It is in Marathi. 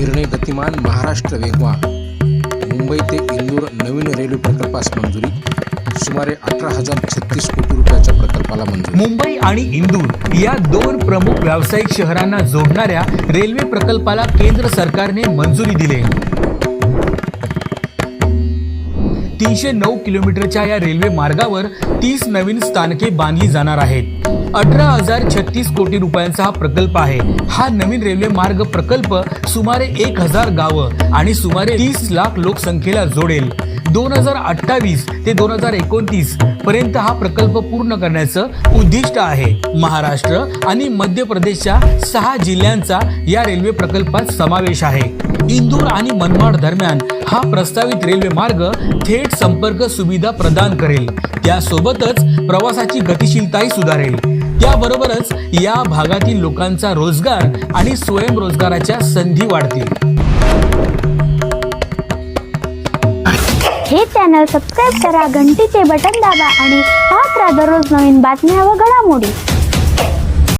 निर्णय गतिमान महाराष्ट्र वेगवान मुंबई ते इंदूर नवीन रेल्वे प्रकल्पास मंजुरी. सुमारे अठरा हजार छत्तीस कोटी रुपयाच्या प्रकल्पाला मंजुरी. मुंबई आणि इंदूर या दोन प्रमुख व्यावसायिक शहरांना जोडणाऱ्या रेल्वे प्रकल्पाला केंद्र सरकारने मंजुरी दिली तीनशे नऊ किलोमीटरच्या या रेल्वे मार्गावर तीस नवीन स्थानके बांधली जाणार आहेत. अठरा हजार छत्तीस कोटी रुपयांचा हा प्रकल्प आहे. हा नवीन रेल्वे मार्ग प्रकल्प सुमारे एक हजार गावं आणि सुमारे तीस लाख लोकसंख्येला जोडेल. दोन हजार अठ्ठावीस ते दोन हजार एकोणतीस पर्यंत हा प्रकल्प पूर्ण करण्याचं उद्दिष्ट आहे. महाराष्ट्र आणि मध्य प्रदेशच्या सहा जिल्ह्यांचा या रेल्वे प्रकल्पात समावेश आहे. इंदूर आणि मनमाड दरम्यान हा प्रस्तावित रेल्वे मार्ग थेट संपर्क सुविधा प्रदान करेल. त्यासोबतच प्रवासाची गतिशीलताही सुधारेल. त्याबरोबरच या भागातील लोकांचा रोजगार आणि स्वयंरोजगाराच्या संधी वाढतील. हे चॅनल सबस्क्राईब करा घंटीचे बटन दाबा आणि पाहत राहा दररोज नवीन बातम्या व घडामोडी.